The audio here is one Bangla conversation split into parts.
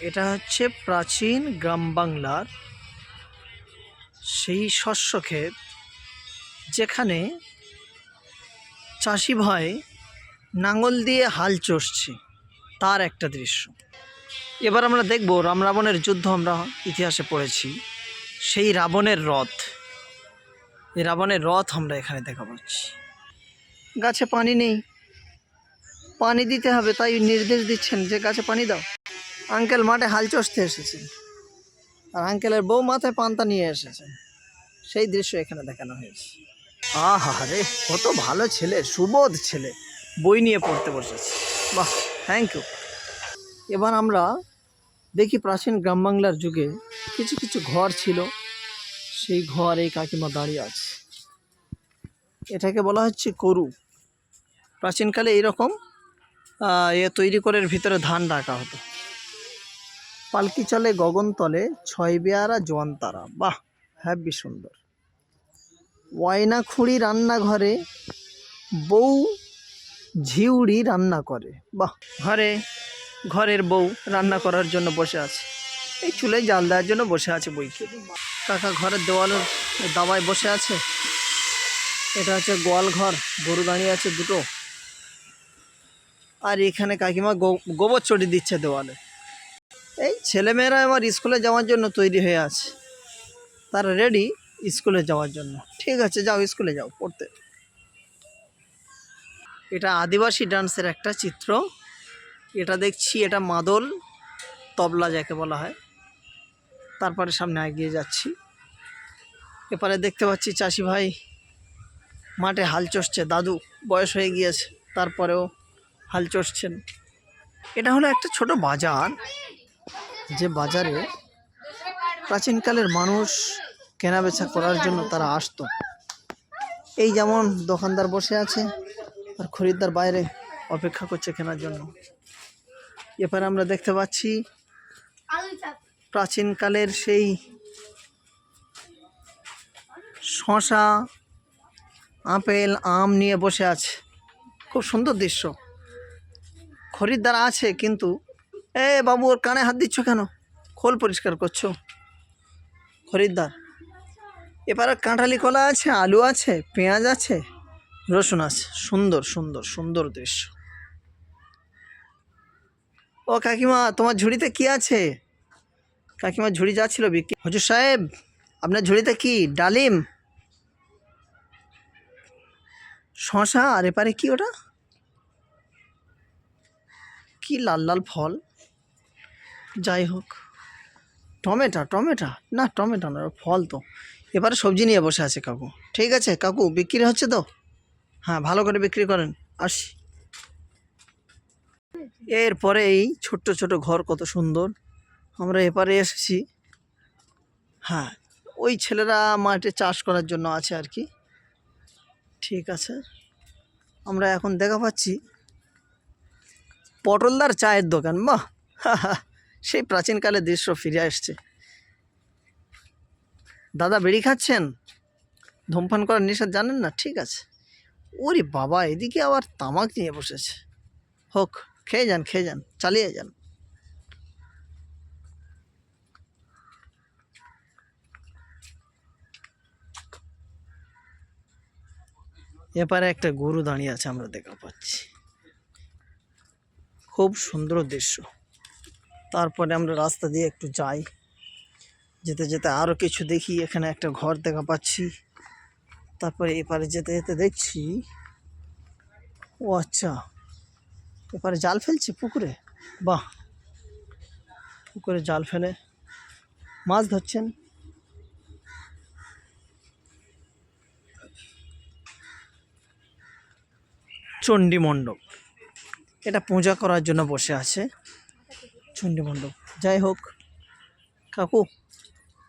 এটা হচ্ছে প্রাচীন গ্রাম বাংলার সেই শস্য ক্ষেত, যেখানে চাষি ভাই নাঙল দিয়ে হাল চষছে তার একটা দৃশ্য। এবার আমরা দেখব রাম রাবণের যুদ্ধ আমরা ইতিহাসে পড়েছি। সেই রাবণের রথ। এই রাবণের রথ আমরা এখানে দেখা পাচ্ছি। গাছে পানি নেই। পানি দিতে হবে, তাই নির্দেশ দিচ্ছেন যে গাছে পানি দাও। আঙ্কেল মাঠে হাল চষতে এসেছেন। আর আঙ্কেলের বউ মাথায় পান্তা নিয়ে এসেছেন সেই দৃশ্য এখানে দেখানো হয়েছে। আহা রে, কত ভালো ছেলে, সুবোধ ছেলে। বই নিয়ে পড়তে বসেছে। বাহ থ্যাংক ইউ এবার আমরা দেখি প্রাচীন গ্রাম বাংলার যুগে কিছু কিছু ঘর ছিল। সেই ঘর এই কাকিমা দাঁড়িয়ে আছে। এটাকে বলা হচ্ছে করু। প্রাচীনকালে এইরকম এ তৈরি করে ভিতরে ধান রাখা হতো। পালকি চলে গগনতলে ছয় বেয়ারা জোয়ান তারা বাহ, হ্যাবি সুন্দর। ওয়াইনা খুঁড়ি রান্নাঘরে বউ ঝিউড়ি রান্না করে। বাহ, ঘরে, ঘরের বউ রান্না করার জন্য বসে আছে। এই চুলে জাল দেওয়ার জন্য বসে আছে বইকে কাকা ঘরের দেওয়ালের দাবায় বসে আছে। এটা হচ্ছে গোয়াল ঘর, গরু দাঁড়িয়ে আছে দুটো। আর এখানে কাকিমা গোবর চটি দিচ্ছে দেওয়ালে। এই ছেলেমেয়েরা আমার স্কুলে যাওয়ার জন্য তৈরি হয়ে আছে। তারা রেডি স্কুলে যাওয়ার জন্য। ঠিক আছে, যাও স্কুলে যাও, পড়তে। এটা আদিবাসী ডান্সের একটা চিত্র। এটা দেখছি, এটা মাদল তবলা যাকে বলা হয়। তারপরে সামনে এগিয়ে যাচ্ছি। এপারে দেখতে পাচ্ছি চাষি ভাই মাঠে হাল চষছে। দাদু বয়স হয়ে গিয়েছে, তারপরেও হাল চষছেন। এটা হলো একটা ছোট বাজার। যে বাজারে প্রাচীনকালের মানুষ কেনাবেচা করার জন্য তারা আসতো। এই যেমন দোকানদার বসে আছে আর খরিদ্দার বাইরে অপেক্ষা করছে কেনার জন্য। এপারে আমরা দেখতে পাচ্ছি প্রাচীনকালের সেই শশা, আপেল, আম নিয়ে বসে আছে। খুব সুন্দর দৃশ্য। খরিদ্দার আছে কিন্তু এ বাবু, ওর কানে হাত দিচ্ছ কেন? খোল পরিষ্কার করছ। খরিদ্দার এবারে কাঁঠালি কলা আছে, আলু আছে, পেঁয়াজ আছে, রসুন আছে। সুন্দর সুন্দর সুন্দর দৃশ্য। ও কাকিমা, তোমার ঝুড়িতে কি আছে? কাকিমার ঝুড়ি যাচ্ছিল বিক্রি। হজুর সাহেব, আপনার ঝুড়িতে কি ডালিম? শশা আর এপারে কি ওটা? কি লাল লাল ফল? যাই হোক। Tomato tomato. না টমেটো না, ফল তো। এবারে সবজি নিয়ে বসে আছে কাকু। ঠিক আছে, কাকু, বিক্রি হচ্ছে তো? হ্যাঁ ভালো করে বিক্রি করেন। আসি। এরপরে এই ছোট্ট ছোট ঘর কত সুন্দর। আমরা এপারে এসেছি। হ্যাঁ ওই ছেলেরা মাঠে চাষ করার জন্য আছে আর কি। ঠিক আছে। আমরা এখন দেখা পাচ্ছি। পটলদার চায়ের দোকান, বাহ! সেই প্রাচীনকালের দৃশ্য ফিরে আসছে। দাদা বেড়ি খাচ্ছেন? ধূমপান করার নেশা জানেন না? ঠিক আছে। ওরে বাবা, এদিকে আবার তামাক নিয়ে বসেছে। হোক, খেয়ে যান খেয়ে যান, চালিয়ে যান। এপারে একটা গরু দাঁড়িয়ে আছে, আমরা দেখা পাচ্ছি। খুব সুন্দর দৃশ্য। তারপরে আমরা রাস্তা দিয়ে একটু যাই। যেতে যেতে আরও কিছু দেখি, এখানে একটা ঘর দেখা পাচ্ছি। তারপরে এপারে যেতে যেতে দেখছি, ও আচ্ছা এপারে জাল ফেলছে পুকুরে? বাহ, পুকুরে জাল ফেলে। মাছ ধরছেন? চণ্ডী মণ্ডপ এটা পূজা করার জন্য বসে আছে। চণ্ডী মণ্ডপ যাই হোক, কাকু,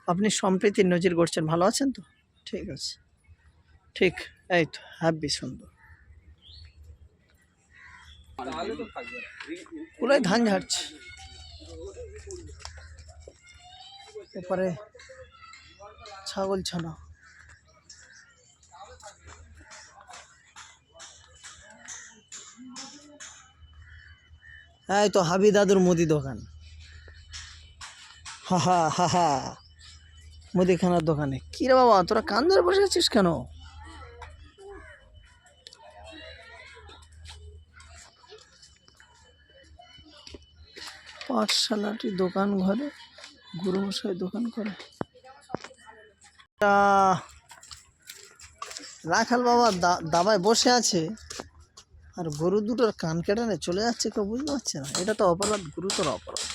আপনি সম্প্রীতির নজির গড়ছেন, ভালো আছেন তো? ঠিক আছে। ঠিক, এই তো হ্যাপি সুন্দর কুলাই ধান ঝাড়ছে? এরপরে ছাগল ছানা। এই তো হাবি দাদুর মুদি দোকান। হা হা হা হা। মুদিখানার দোকানে। কি রে বাবা, তোরা কান ধরে বসে আছিস কেন? পাঠশালাটি দোকান ঘরে, গুরুমশাই দোকান করে। রাখাল বাবা দাবায় বসে আছে। আর গরু দুটোর কান কেটে চলে যাচ্ছে কেউ, বুঝতে পারছে না। এটা তো অপরাধ, গুরুতর অপরাধ।